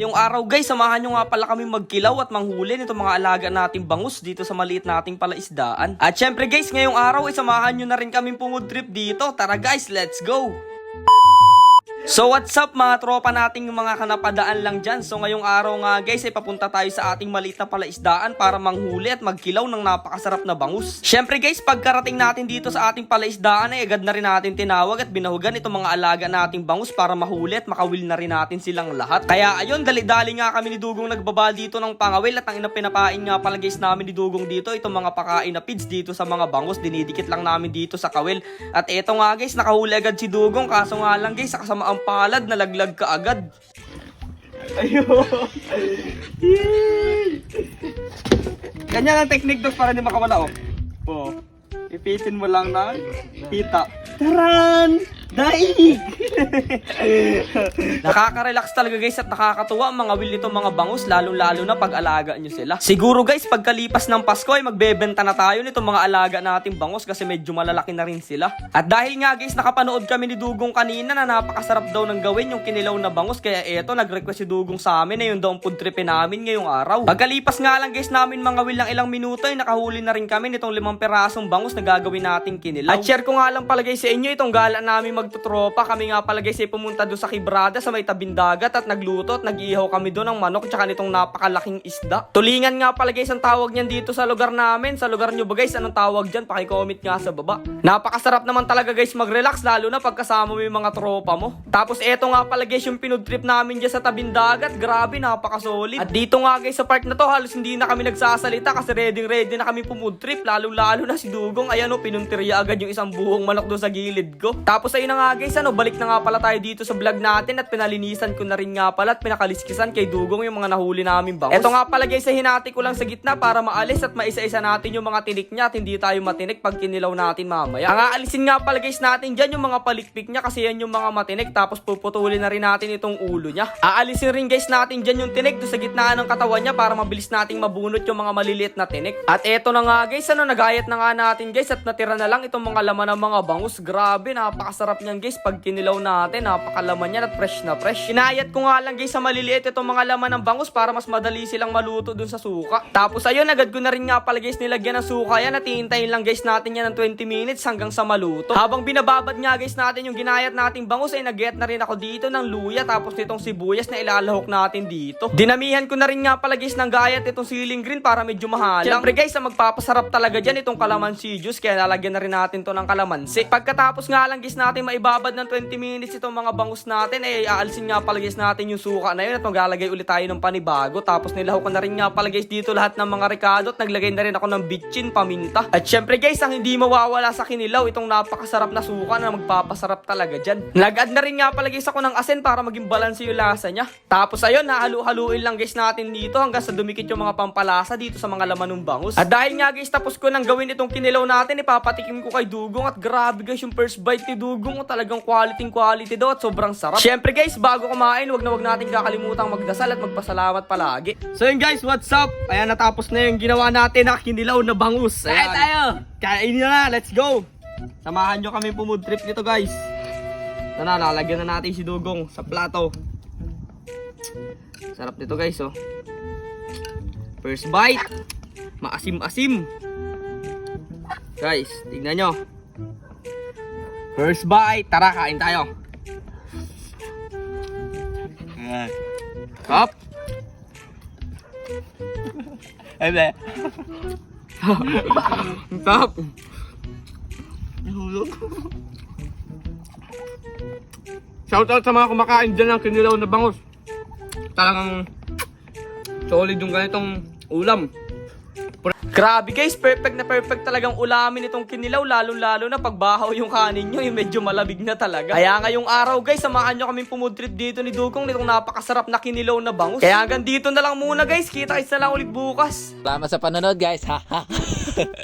Yung araw guys, samahan nyo nga pala kami magkilaw at manghuli nito mga alaga nating bangus dito sa maliit nating palaisdaan. At syempre guys, ngayong araw ay samahan nyo na rin kaming pumudrip dito. Tara guys, let's go! So what's up mga tropa nating mga kanapadaan lang dyan. So ngayong araw nga guys ay papunta tayo sa ating maliit na palaisdaan para manghuli at magkilaw ng napakasarap na bangus. Syempre guys pagkarating natin dito sa ating palaisdaan ay agad na rin natin tinawag at binahugan itong mga alaga nating bangus para mahuli at makawil na rin natin silang lahat. Kaya ayun dali-dali nga kami ni Dugong nagbaba dito ng pangawil at ang inapinapain nga pala guys namin ni Dugong dito itong mga pakain na pids dito sa mga bangus dinidikit lang namin dito sa kawil. At eto nga guys nakahuli agad si Dugong kaso nga lang guys sa kasamaang palad nalaglag ka agad. Ayun. Ganyan ang technique dos para hindi makawala oh. Oh. Ipitin mo lang na pita. Taran! Daig! Nakaka-relax talaga guys at nakakatuwa ang mga will nito mga bangus lalong-lalo na pag alaga nyo sila. Siguro guys pagkalipas ng Pasko ay magbebenta na tayo nitong mga alaga nating bangus kasi medyo malalaki na rin sila. At dahil nga guys nakapanood kami ni Dugong kanina na napakasarap daw ng gawin yung kinilaw na bangus kaya eto nag-request si Dugong sa amin na yun daw ang food tripin namin ngayong araw. Pagkalipas nga lang guys namin mga will ng ilang minuto ay nakahuli na rin kami nitong limang perasong bangus na gagawin nating kinilaw. At share ko nga lang pala guys sa inyo itong gala namin magtutropa. Kami nga pala guys ay pumunta doon sa Kibrada sa may tabing dagat at nagluto at nag-ihaw kami doon ng manok tsaka nitong napakalaking isda. Tulingan nga pala guys ang tawag niyan dito sa lugar namin. Sa lugar nyo ba guys anong tawag dyan? Paki-comment nga sa baba. Napakasarap naman talaga guys mag-relax lalo na pagkasama mo yung mga tropa mo. Tapos eto nga pala guys yung pinud trip namin dyan sa tabing dagat. Grabe napakasolid. At dito nga guys sa part na to halos hindi na kami nagsasalita kasi ready ready na kami pumud trip. Lalo lalo na si Dugong. Ayan o pinuntirya agad yung isang buhong manok doon sa gilid ko. Tapos ayun na nga guys ano balik na nga pala tayo dito sa vlog natin at pinalinisan ko na rin nga pala at pinakaliskisan kay Dugong yung mga nahuli namin bangus. Eto nga pala guys hinati ko lang sa gitna para maalis at maisa-isa natin yung mga tinik niya at hindi tayo matinik pag kinilaw natin mamaya. Ang aalisin nga pala guys natin dyan yung mga palikpik niya kasi yan yung mga matinik tapos puputulin na rin natin itong ulo niya. Aalisin rin guys natin dyan yung tinik sa gitna ng katawan niya para mabilis nating mabunot yung mga maliliit na tinik. At eto na nga guys ano nagayat na nga natin guys at natira na lang itong mga laman ng mga bangus. Grabe napakasarap niyan guys pag kinilaw natin napakalaman niyan at fresh na fresh. Inayat ko nga lang guys sa maliliit itong mga laman ng bangus para mas madali silang maluto dun sa suka. Tapos ayun agad ko na rin nga pala guys nilagyan ng suka yan at hihintayin lang guys natin yan ng 20 minutes hanggang sa maluto. Habang binababad nga guys natin yung ginayat nating bangus ay nag na rin ako dito ng luya tapos nitong sibuyas na ilalahok natin dito. Dinamihan ko na rin nga pala guys ng gayat itong siling green para medyo mahalang. Siyempre guys ang magpapasarap talaga dyan itong kalamansi juice kaya lalagyan na rin natin to ng kalamansi. Pagkatapos nga lang guys natin maibabad ng 20 minutes itong mga bangus natin ay aalsin nga pala guys natin yung suka na yun at maglalagay ulit tayo ng panibago. Tapos nilahok ko na rin nga pala guys dito lahat ng mga ricado at naglagay na rin ako ng bitchin, paminta. At syempre guys ang hindi mawawala sa kinilaw itong napakasarap na suka na magpapasarap talaga dyan. Nag-add na rin nga pala guys ako ng asin para maging balanse yung lasa niya. Tapos ayun, nahalu-haluin lang guys natin dito hanggang sa dumikit yung mga pampalasa dito sa mga laman ng bangus. At dahil nga guys tapos ko nang gawin itong kinilaw natin, ipapatikim ko kay Dugong at grabe guys yung first bite ni Dugong oh, talagang quality quality daw at sobrang sarap. Syempre guys, bago kumain, wag na wag natin kakalimutang magdasal at magpasalamat palagi. So yun guys, what's up? Ayan natapos na yung ginawa natin na kinilaw na bangus. Ayan. Kain tayo! Kain na, let's go! Samahan nyo kami pumud trip nito guys. Ito na, lalagyan na natin si Dugong sa plato. Sarap nito guys oh. First bite. Maasim-asim. Guys, tignan nyo. First bite. Tara, kain tayo. Kap. Ebe. Kap. Nahulog. Shoutout sa mga kumakain dyan ng kinilaw na bangus. Talagang solid yung ganitong ulam. Grabe guys, perfect na perfect talagang ulamin itong kinilaw lalo-lalo na pagbahaw yung kanin nyo, yung medyo malamig na talaga. Kaya ngayong araw guys, samahan nyo kaming pumudrip dito ni Dugong nitong napakasarap na kinilaw na bangus. Kaya hanggang dito na lang muna guys, kita kita lang ulit bukas. Salamat sa panonood guys. Ha ha.